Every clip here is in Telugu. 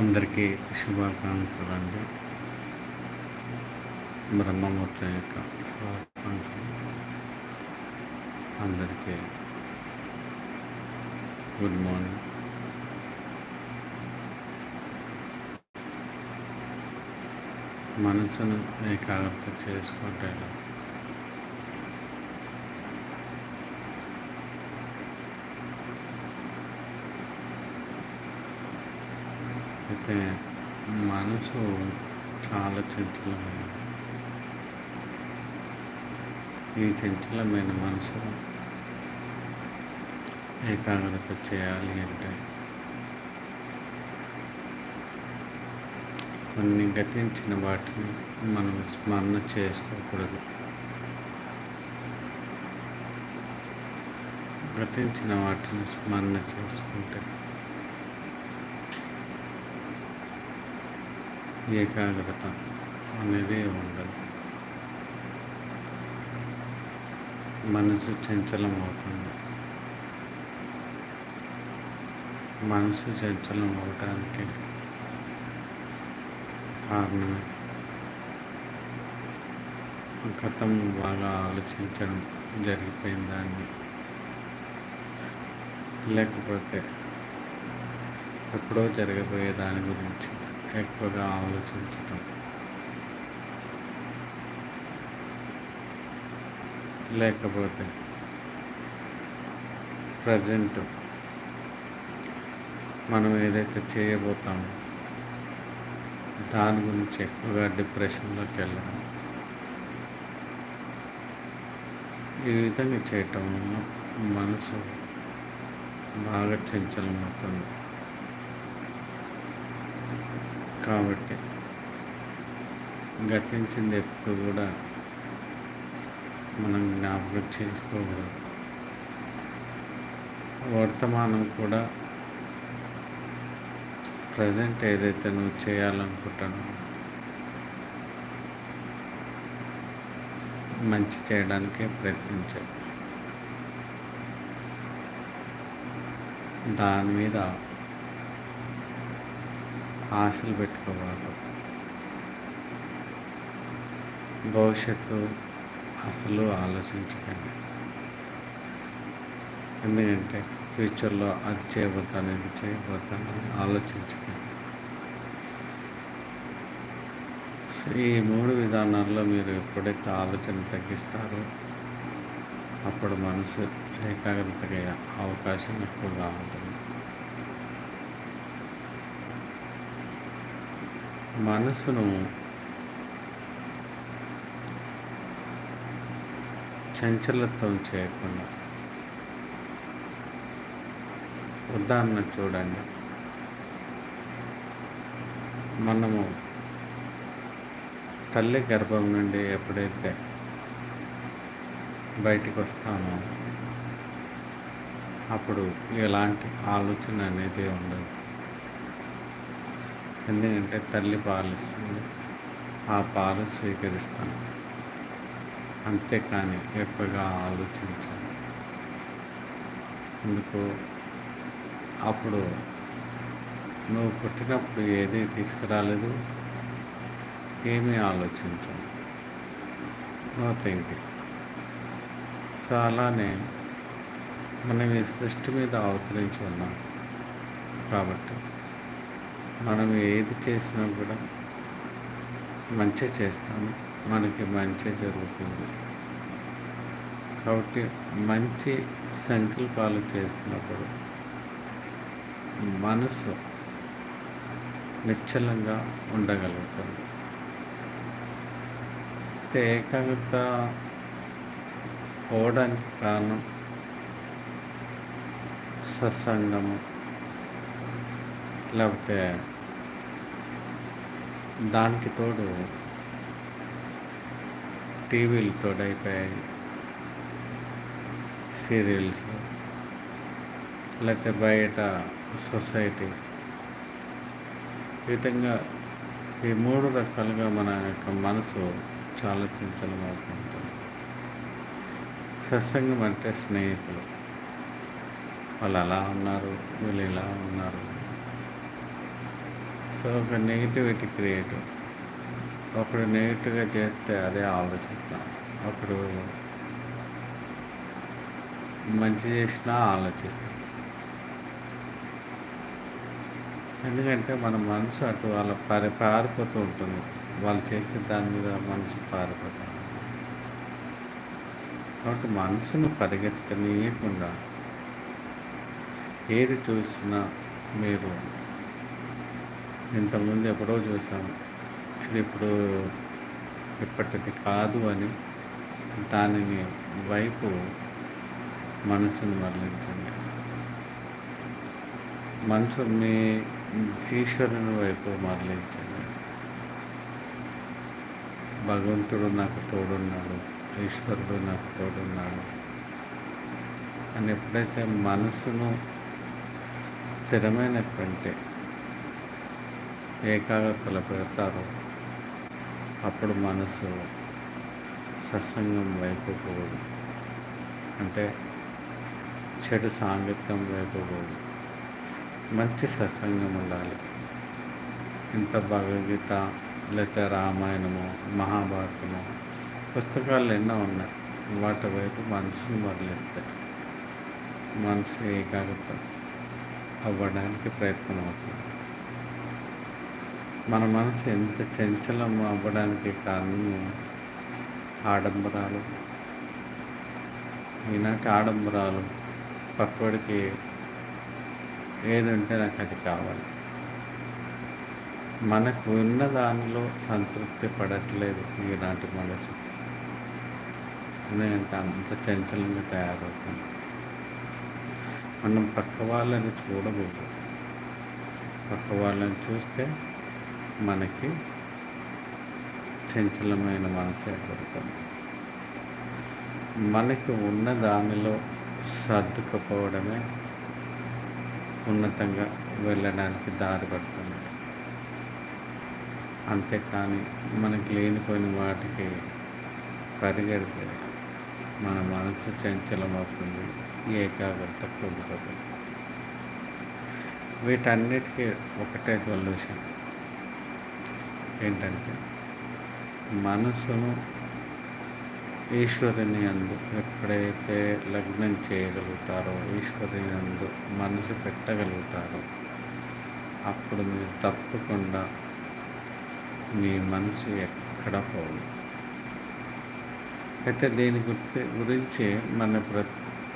అందరికీ శుభాకాంక్షలు అండి బ్రహ్మమూర్తి యొక్క శుభాకాంక్షలు. అందరికీ గుడ్ మార్నింగ్. మనసును ఏకాగ్రత చేసుకుంటే అయితే మనసు చాలా చంచలమైనది ఈ చంచలమైన మనసు ఏకాగ్రత చేయాలి అంటే కొన్ని గతించిన వాటిని మనం స్మరణ చేసుకోకూడదు. గతించిన వాటిని స్మరణ చేసుకుంటే ఏకాగ్రత అనేది ఉండదు మనసు చంచలం అవుతుంది మనసు చంచలం అవటానికి కారణం గతం బాగా ఆలోచించడం జరిగిపోయిన దాన్ని. లేకపోతే ఎప్పుడో జరగబోయే దాని గురించి ఎక్కువగా ఆలోచించటం. లేకపోతే ప్రజెంట్ మనం ఏదైతే చేయబోతామో దాని గురించి ఎక్కువగా డిప్రెషన్లోకి వెళ్ళడం. ఈ విధంగా చేయటం వల్ల మనసు బాగా చంచలమవుతుంది. కాబట్టి గతించింది ఎప్పుడు కూడా మనం జ్ఞాపకం చేసుకోకూడదు. వర్తమానం కూడా ప్రజెంట్ ఏదైతే నువ్వు చేయాలనుకుంటానో మంచి చేయడానికే ప్రయత్నించాలి దాని మీద ఆశలు పెట్టుకోవాలి. భవిష్యత్తు అసలు ఆలోచించకండి. ఎందుకంటే ఫ్యూచర్లో అది చేయబోతాను ఇది చేయబోతాను అని ఆలోచించకండి ఈ మూడు విధానాల్లో మీరు ఎప్పుడైతే ఆలోచన తగ్గిస్తారో అప్పుడు మనసు ఏకాగ్రతగా అవకాశం ఎక్కువగా ఉంటుంది. మనసును చంచలత్వం చేయకుండా ఉదాహరణ చూడండి. మనము తల్లి గర్భం నుండి ఎప్పుడైతే బయటికి వస్తామో అప్పుడు ఎలాంటి ఆలోచన అనేది ఉండదు. ఎందుకంటే తల్లి పాలిస్తుంది ఆ పాలు స్వీకరిస్తాను. అంతేకాని ఎక్కువగా ఆలోచించాను. ఎందుకు? అప్పుడు నువ్వు పుట్టినప్పుడు ఏది తీసుకురాలేదు. ఏమీ ఆలోచించాను. నో థింకింగ్ సో అలానే మనం ఈ సృష్టి మీద అవతరించి ఉన్నాం. కాబట్టి మనం ఏది చేసినా కూడా మంచి చేస్తాము. మనకి మంచి జరుగుతుంది. కాబట్టి మంచి సంకల్పాలు చేసినప్పుడు మనసు నిశ్చలంగా ఉండగలుగుతుంది. ఏకాగ్రత పోవడానికి కారణం సత్సంగము. లేకపోతే దానికి తోడు టీవీలు తోడైపోయాయి సీరియల్స్ లేకపోతే బయట సొసైటీ. ఈ విధంగా ఈ మూడు రకాలుగా మన యొక్క మనసు చాలా చంచలమవుతుంటుంది సత్సంగం అంటే స్నేహితులు. వాళ్ళు అలా ఉన్నారు వీళ్ళు ఇలా ఉన్నారు. సో ఒక నెగిటివిటీ క్రియేట్ ఒకడు నెగిటివ్గా చేస్తే అదే ఆలోచిస్తాం. ఒకడు మంచి చేసినా ఆలోచిస్తాం. ఎందుకంటే మన మనసు అటు వాళ్ళ పారి పారిపోతూ ఉంటుంది. వాళ్ళు చేసే దాని మీద మనసు పారిపోతుంది. కాబట్టి మనసును పరిగెత్తనీయకుండా ఏది చూసినా మీరు ఇంతకుముందు ఎప్పుడో చూసాను ఇది ఇప్పుడు ఇప్పటిది కాదు అని దానిని వైపు మనసును మరలించండి. మనసు మీ ఈశ్వరుని వైపు మరలించండి. భగవంతుడు నాకు తోడున్నాడు ఈశ్వరుడు నాకు తోడున్నాడు అని ఎప్పుడైతే మనసును స్థిరమైనటువంటి ఏకాగ్రతలు పెడతారో అప్పుడు మనసు సత్సంగం వైపు పోదు. అంటే చెడు సాంగత్యం వైపు పోదు. మంచి సత్సంగం ఉండాలి. ఇంత భగవద్గీత లేకపోతే రామాయణము మహాభారతము పుస్తకాలు ఎన్నో ఉన్నాయి. వాటి వైపు మనసుని మరలిస్తాయి మనసు ఏకాగ్రత అవ్వడానికి ప్రయత్నం అవుతుంది మన మనసు ఎంత చంచలం అవ్వడానికి కారణం ఆడంబరాలు. ఈనాటి ఆడంబరాలు పక్కవాడికి ఏది ఉంటే నాకు అది కావాలి. మనకు ఉన్న దానిలో సంతృప్తి పడట్లేదు ఈనాటి మనసు. ఎందుకంటే అంత చంచలంగా తయారవుతుంది. మనం పక్క వాళ్ళని చూడకూడదు. పక్క వాళ్ళని చూస్తే మనకి చంచలమైన మనసు ఏర్పడుతుంది. మనకి ఉన్న దానిలో సర్దుకుపోవడమే ఉన్నతంగా వెళ్ళడానికి దారి పడుతుంది అంతేకాని మనకి లేనిపోయిన వాటికి పరిగెడితే మన మనసు చంచలమవుతుంది ఏకాగ్రత కోల్పోతుంది. వీటన్నిటికీ ఒకటే సొల్యూషన్. ఏంటంటే మనసును ఈశ్వరుని అందు ఎప్పుడైతే లగ్నం చేయగలుగుతారో ఈశ్వరుని అందు మనసు పెట్టగలుగుతారో అప్పుడు మీరు తప్పకుండా మీ మనసు ఎక్కడ పోదు. అయితే దీని గుర్తి గురించి మన ప్ర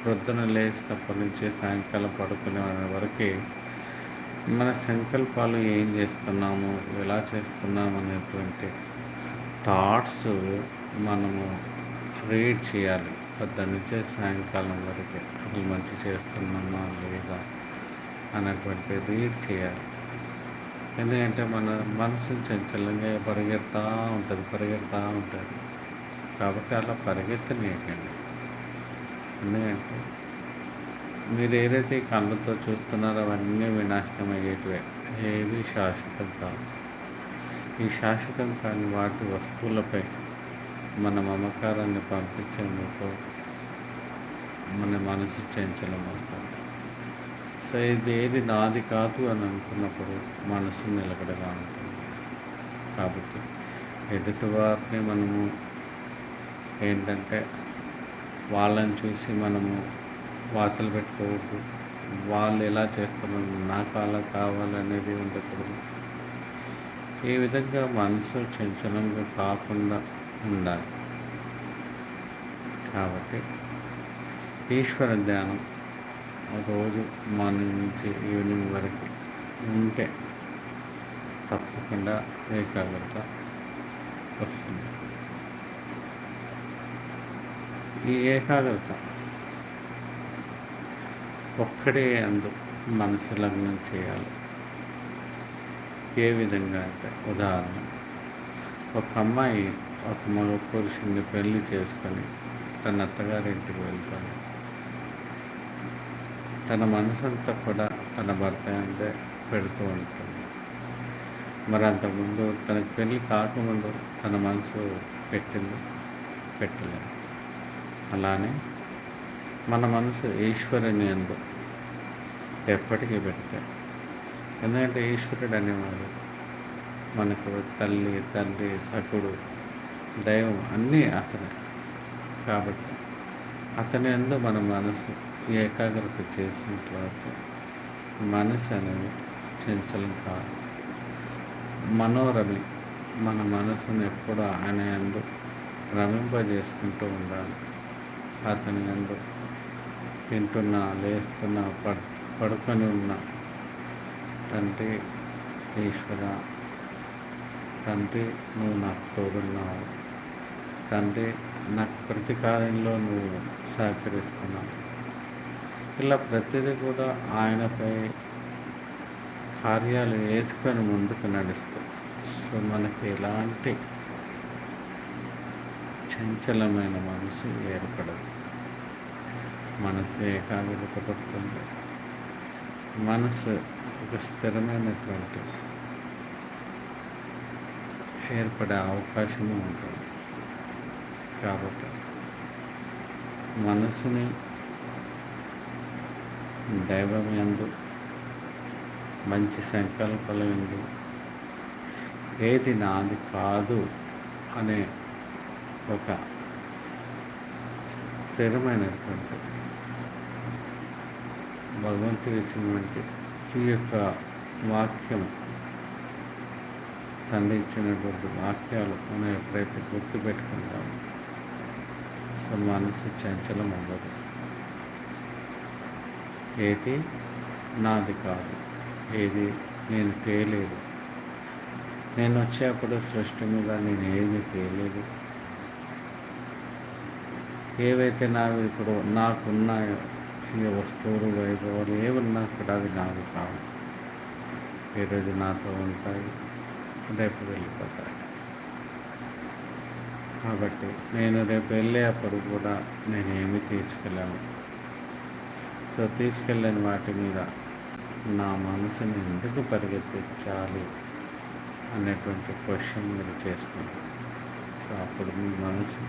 ప్రొద్దున లేచినప్పటి నుంచి సాయంకాలం పడుకునే వరకే మన సంకల్పాలు ఏం చేస్తున్నాము ఎలా చేస్తున్నాము అనేటువంటి థాట్స్ మనము రీడ్ చేయాలి. పొద్దున్న నుంచే సాయంకాలం వరకు అసలు మంచి చేస్తున్నామా లేదా అనేటువంటి రీడ్ చేయాలి. ఎందుకంటే మన మనసు చంచలంగా పరిగెడతా ఉంటుంది పరిగెడతా ఉంటుంది. కాబట్టి అలా పరిగెత్తనీయకండి. ఎందుకంటే మీరు ఏదైతే కళ్ళతో చూస్తున్నారో అవన్నీ వినాశనం అయ్యేటివే ఏది శాశ్వతం కాదు ఈ శాశ్వతం కాని వాటి వస్తువులపై మన మమకారాన్ని పంపించేందుకు మన మనసు చంచలం అవుతుంది సో ఇది ఏది నాది కాదు అని అనుకున్నప్పుడు మనసు నిలకడగా ఉంటుంది. కాబట్టి ఎదుటివారిని మనము ఏంటంటే వాళ్ళని చూసి మనము వార్తలు పెట్టుకోవద్దు. వాళ్ళు ఎలా చేస్తున్నారు నాకు అలా కావాలనేది ఉండకూడదు. ఈ విధంగా మనసు చంచలంగా కాకుండా ఉండాలి. కాబట్టి ఈశ్వర ధ్యానం రోజు మార్నింగ్ నుంచి ఈవినింగ్ వరకు ఉంటే తప్పకుండా ఏకాగ్రత వస్తుంది. ఈ ఏకాగ్రత ఒక్కడే అందు మనసు లగ్నం చేయాలి. ఏ విధంగా అంటే ఉదాహరణ ఒక అమ్మాయి ఒక మగ పురుషుని పెళ్ళి చేసుకొని తన అత్తగారింటికి వెళ్తాడు తన మనసంతా కూడా తన భర్త అంటే పెడుతూ ఉంటుంది. మరి అంతకుముందు తనకు పెళ్ళి కాకముందు తన మనసు పెట్టింది పెట్టలేదు. అలానే మన మనసు ఈశ్వరుని ఎందు ఎప్పటికీ పెడితే ఎందుకంటే ఈశ్వరుడు అనేవాడు మనకు తల్లి తండ్రి సకుడు దైవం అన్నీ అతనే. కాబట్టి అతని ఎందు మన మనసు ఏకాగ్రత చేసినట్లయితే మనసు అనేది చంచలం కాదు. మనోరమి మన మనసును ఎప్పుడు ఆయన ఎందు రమింపజేసుకుంటూ ఉండాలి. అతని ఎందు తింటున్నా లేస్తున్నా పడుతున్నా పడుకొని ఉన్న. తండ్రి ఈశ్వర తండ్రి నువ్వు నాకు తోడున్నావు. తండ్రి నాకు ప్రతి కార్యంలో నువ్వు సహకరిస్తున్నావు. ఇలా ప్రతిదీ కూడా ఆయనపై కార్యాలు వేసుకొని ముందుకు నడుస్తూ. సో మనకి ఎలాంటి చంచలమైన మనసు ఏర్పడదు. మనసు ఏకాగ్రత పడుతుంది. మనసు ఒక స్థిరమైనటువంటి ఏర్పడే అవకాశము ఉంటుంది. కాబట్టి మనసుని దైవం ఎందు మంచి సంకల్పాలు ఎందు ఏది నాది కాదు అనే ఒక స్థిరమైనటువంటి భగవంతుడు ఇచ్చినటువంటి ఈ యొక్క వాక్యం తండ్రి ఇచ్చినటువంటి వాక్యాలు మనం ఎప్పుడైతే గుర్తుపెట్టుకుంటామో సో మనసు చంచలం అవ్వదు. ఏది? నాది కాదు. ఏది? నేను తేలేదు. నేను వచ్చేప్పుడు సృష్టి మీద నేను ఏమీ తేలేదు. ఏవైతే నావి ఇప్పుడు నాకున్నాయో ఈ వస్తువులు వైభవాలు ఏమన్నా కూడా అవి నాకు కావు. ఈరోజు నాతో ఉంటాయి. రేపు వెళ్ళిపోతాయి. కాబట్టి నేను రేపు వెళ్ళేప్పుడు కూడా నేను ఏమి తీసుకెళ్ళాను. సో తీసుకెళ్ళని వాటి మీద నా మనసుని ఎందుకు పరిగెత్తించాలి అనేటువంటి క్వశ్చన్ మీరు చేసుకుంటారు. సో అప్పుడు మీ మనసు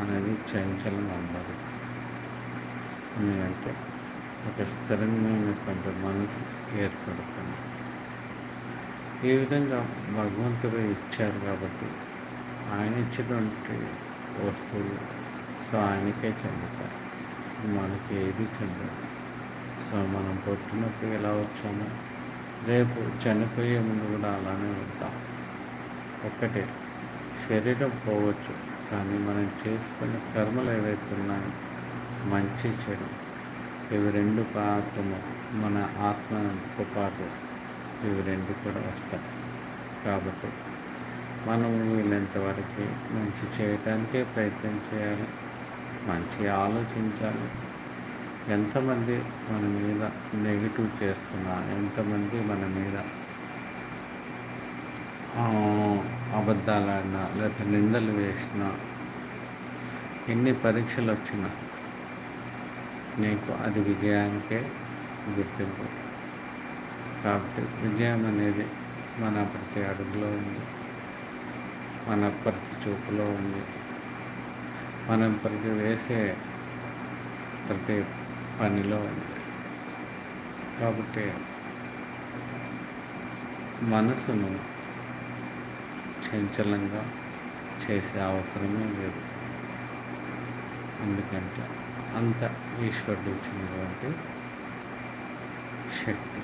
అనేది చంచలం అవ్వదు అంటే ఒక స్థిరమైనటువంటి మనసు ఏర్పడుతుంది. ఈ విధంగా భగవంతుడు ఇచ్చారు కాబట్టి ఆయన ఇచ్చినటువంటి వస్తువులు సో ఆయనకే చెందుతాయి సో మనకి ఏది చెందదు. సో మనం పుట్టినప్పుడు ఎలా వచ్చామో రేపు చనిపోయే ముందు కూడా అలానే ఉంటాం. ఒక్కటే శరీరం పోవచ్చు కానీ మనం చేసుకునే కర్మలు ఏవైతే ఉన్నాయో మంచి చెడు. ఇవి రెండు పాత్రము మన ఆత్మతో పాటు ఇవి రెండు కూడా వస్తాయి. కాబట్టి మనం వీళ్ళంత వరకు మంచి చేయటానికే ప్రయత్నం చేయాలి. మంచి ఆలోచించాలి. ఎంతమంది మన మీద నెగిటివ్ చేస్తున్నా ఎంతమంది మన మీద అబద్ధాలు లేకపోతే నిందలు వేసినా ఎన్ని పరీక్షలు వచ్చినా నీకు అది విజయానికే గుర్తింపు. కాబట్టి విజయం అనేది మన ప్రతి అడుగులో ఉంది. మన ప్రతి చూపులో ఉంది. మనం ప్రతి వేసే ప్రతి పనిలో ఉంది. కాబట్టి మనసును చంచలంగా చేసే అవసరమే లేదు. ఎందుకంటే అంత ఈశ్వరుడు ఇచ్చినటువంటి శక్తి.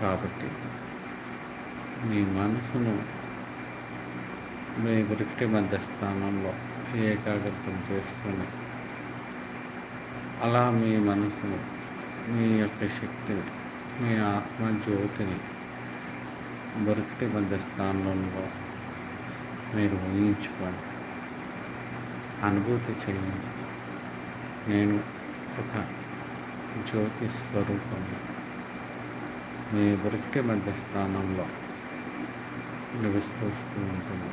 కాబట్టి మీ మనసును మీ వృత్తి మధ్య స్థానంలో ఏకాగ్రతం చేసుకొని అలా మీ మనసును మీ యొక్క శక్తిని మీ ఆత్మ జ్యోతిని వృత్తి మధ్య స్థానంలో మీరు ఊహించుకోండి. అనుభూతి చేయండి నేను ఒక జ్యోతి స్వరూపం మీ వృత్తి మధ్య స్థానంలో నివసిస్తూ ఉంటుంది.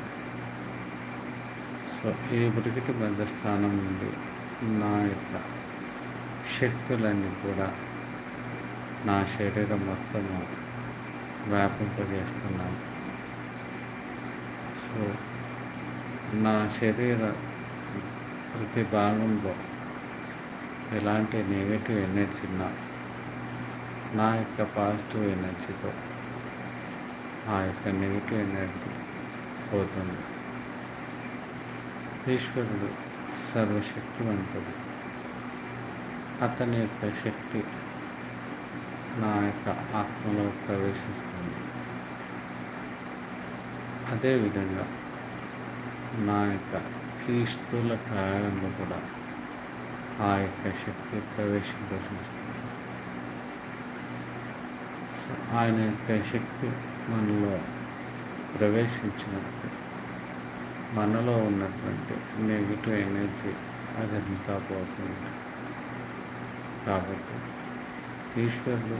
సో ఈ వృత్తి మధ్య స్థానం నుండి నా యొక్క శక్తులన్నీ కూడా నా శరీరం మొత్తము వ్యాపింపజేస్తున్నాను. సో నా శరీర ప్రతి భాగంలో ఎలాంటి నెగిటివ్ ఎనర్జీ ఉన్నా నా యొక్క పాజిటివ్ ఎనర్జీతో ఆ యొక్క నెగిటివ్ ఎనర్జీ పోతుంది. ఈశ్వరుడు సర్వశక్తివంతుడు. అతని యొక్క శక్తి నా యొక్క ఆత్మలో ప్రవేశిస్తుంది. అదేవిధంగా నా యొక్క ఈ స్థూల కాలంలో కూడా ఆ యొక్క శక్తి ప్రవేశింపజేస్తుంది సో ఆయన యొక్క శక్తి మనలో ప్రవేశించినప్పుడు మనలో ఉన్నటువంటి నెగిటివ్ ఎనర్జీ అదంతా పోతుంది. కాబట్టి ఈశ్వరుడు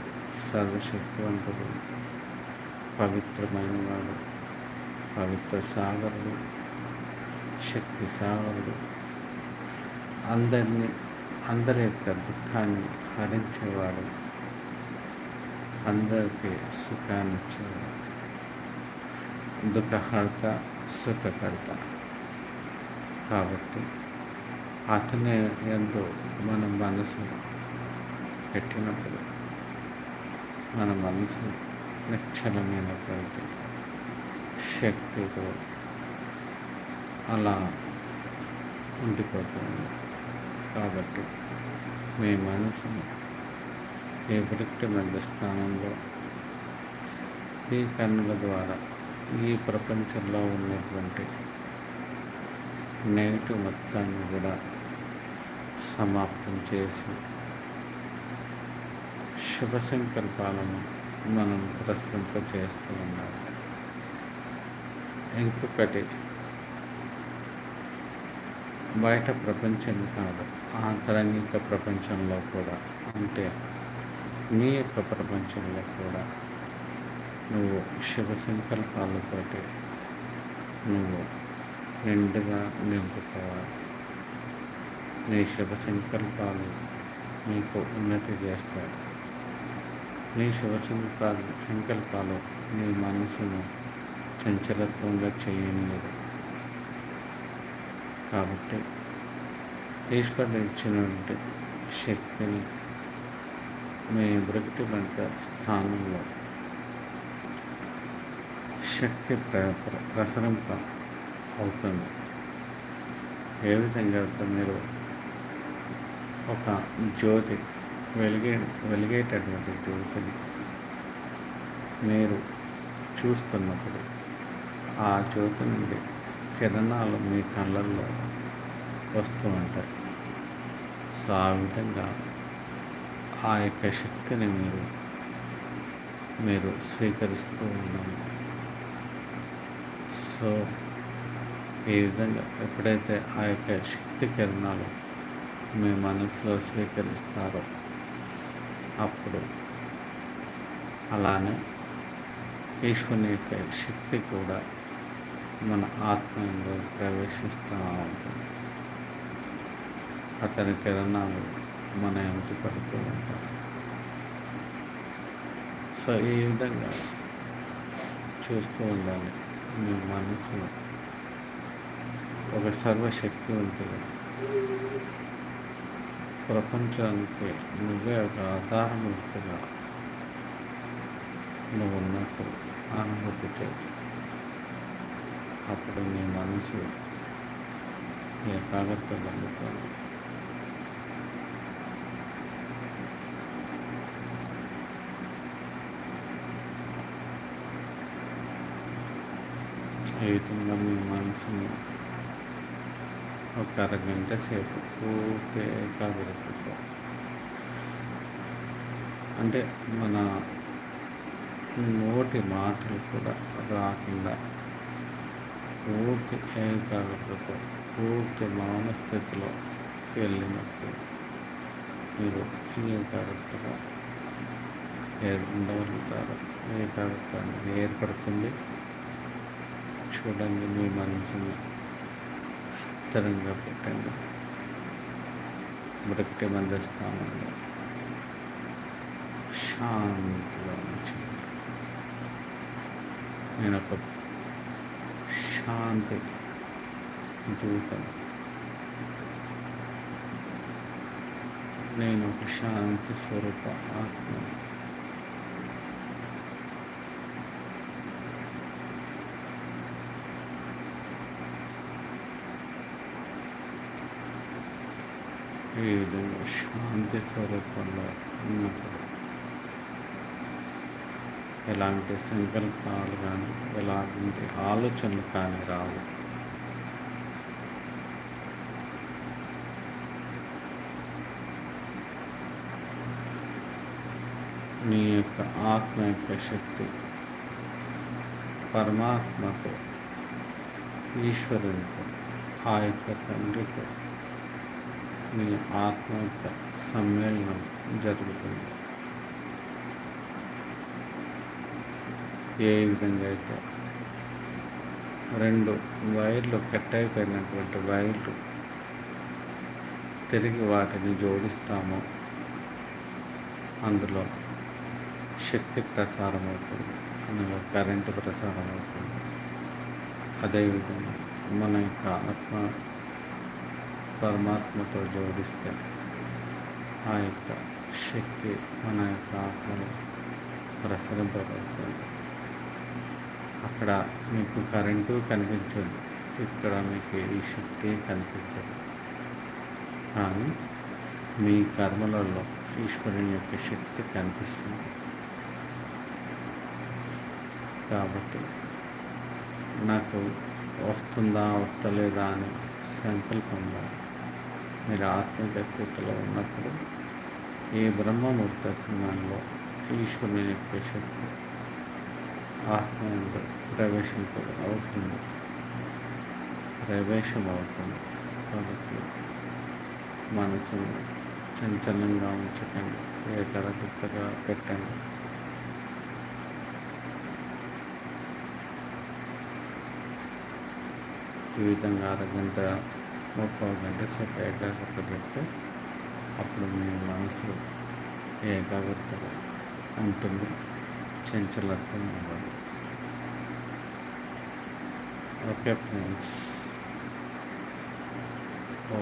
సర్వశక్తివంతుడు పవిత్రమైన వాడు పవిత్ర సాగరుడు శక్తి సాగరుడు. అందరినీ అందరి యొక్క దుఃఖాన్ని హరించేవాడు అందరికీ సుఖాన్ని ఇచ్చేవాడు. దుఃఖహర్త సుఖకర్త. కాబట్టి అతని ఎందు మన మనసు పెట్టినప్పుడు మన మనసు నిశ్చలమైనటువంటి శక్తితో అలా ఉండిపోతుంది. కాబట్టి మీ మనసును ఈ వృత్తి మధ్య స్థానంలో ఈ కన్నుల ద్వారా ఈ ప్రపంచంలో ఉన్నటువంటి నెగిటివ్ మొత్తాన్ని కూడా సమాప్తం చేసి శుభ సంకల్పాలను మనం ప్రసరింపచేస్తూ ఉన్నాం ఇంకొకటి బయట ప్రపంచం కాదు ఆంతరంగిక ప్రపంచంలో కూడా. అంటే నీ యొక్క ప్రపంచంలో కూడా నువ్వు శుభ సంకల్పాలతోటి నువ్వు నిండుగా నింపుకోవాలి. నీ శుభ సంకల్పాలు నీకు ఉన్నతి చేస్తాయి. నీ శుభ సంకల్పాలు సంకల్పాలు నీ మనసును చంచలత్వంగా చేయలేదు కాబట్టి ఈశ్వరుడు ఇచ్చినటువంటి శక్తిని మీ బ్రతి వంట స్థానంలో శక్తి ప్ర ప్ర- ప్రసరింప అవుతుంది. ఏ విధంగా అయితే మీరు ఒక జ్యోతి వెలిగే వెలిగేటటువంటి జ్యోతిని మీరు చూస్తున్నప్పుడు ఆ జ్యోతి నుండి కిరణాలు మీ కళ్ళల్లో వస్తూ ఉంటాయి. సో ఆ విధంగా ఆ యొక్క శక్తిని మీరు మీరు స్వీకరిస్తూ ఉన్నాము. సో ఈ విధంగా ఎప్పుడైతే ఆ యొక్క శక్తి కిరణాలు మీ మనసులో స్వీకరిస్తారో అప్పుడు అలానే ఈశ్వరుని యొక్క శక్తి కూడా మన ఆత్మలో ప్రవేశిస్తూ ఉంటుంది అతని కిరణాలు మన ఎంటి పడుతూ ఉంటాయి. సో ఈ విధంగా చూస్తూ ఉండాలి. మీ మనసు ఒక సర్వశక్తివంతుడు. ప్రపంచానికి నువ్వే ఒక ఆధారమూర్తిగా నువ్వు ఉన్నట్టు అనుభూతి చేయాలి అప్పుడు నీ మనసు ఏకాగ్రత పొందుతుంది ఏ విధంగా మీ మనసుని ఒక అరగంట సేపు పూర్తి ఏకాగ్రతతో అంటే మన నోటి మాటలు కూడా రాకుండా పూర్తి ఏకాగ్రతతో పూర్తి మానస్థితిలో వెళ్ళినప్పుడు మీరు ఏకాగ్రతగా ఉండగలుగుతారు. ఏకాగ్రత అనేది ఏర్పడుతుంది. చూడండి మీ మనసుని స్థిరంగా పెట్టండి. మృక్టి మధ్య శాంతిగా ఉంచండి. నేను ఒక శాంతి జీవితం నేను ఒక శాంతి స్వరూప ఆత్మ ఏదో శాంతి స్వరూపంలో ఉన్నప్పుడు ఎలాంటి సంకల్పాలు కానీ ఎలాంటి ఆలోచనలు కానీ రావు. నీ యొక్క ఆత్మ యొక్క శక్తి పరమాత్మతో ఈశ్వరునితో ఆ యొక్క తండ్రితో నీ ఆత్మ యొక్క సమ్మేళనం జరుగుతుంది. ఏ విధంగా అయితే రెండు వైర్లు కట్ అయిపోయినటువంటి వైర్లు తిరిగి వాటిని జోడిస్తామో. అందులో శక్తి ప్రసారం అవుతుంది. అందులో కరెంటు ప్రసారం అవుతుంది. అదేవిధంగా మన యొక్క ఆత్మ పరమాత్మతో జోడిస్తే ఆ యొక్క శక్తి మన యొక్క ఆత్మలో ప్రసరింపబడుతుంది. అక్కడ మీకు కరెంటు కనిపించదు. ఇక్కడ మీకు ఈ శక్తి కనిపించదు. కానీ మీ కర్మలలో ఈశ్వరుని యొక్క శక్తి కనిపిస్తుంది. కాబట్టి నాకు వస్తుందా వస్తలేదా అని సంకల్పంలో మీరు ఆత్మిక స్థితిలో ఉన్నప్పుడు ఈ బ్రహ్మముహూర్త సమయంలో ఈశ్వరుని యొక్క శక్తి ఆహ్వానం ప్రవేశింప అవుతుంది ప్రవేశం అవుతుంది కాబట్టి మనసును చంచలంగా ఉంచకండి. ఏకరచిత్తగా పెట్టండి. ఈ విధంగా అరగంట ముప్పై గంట సేపు ఏకాగ్రత పెడితే అప్పుడు మీ మనసు ఏకాగ్రతగా ఉంటుంది. చంచలత్వం అవ్వదు ఓకే ఫ్రెండ్స్ ఓ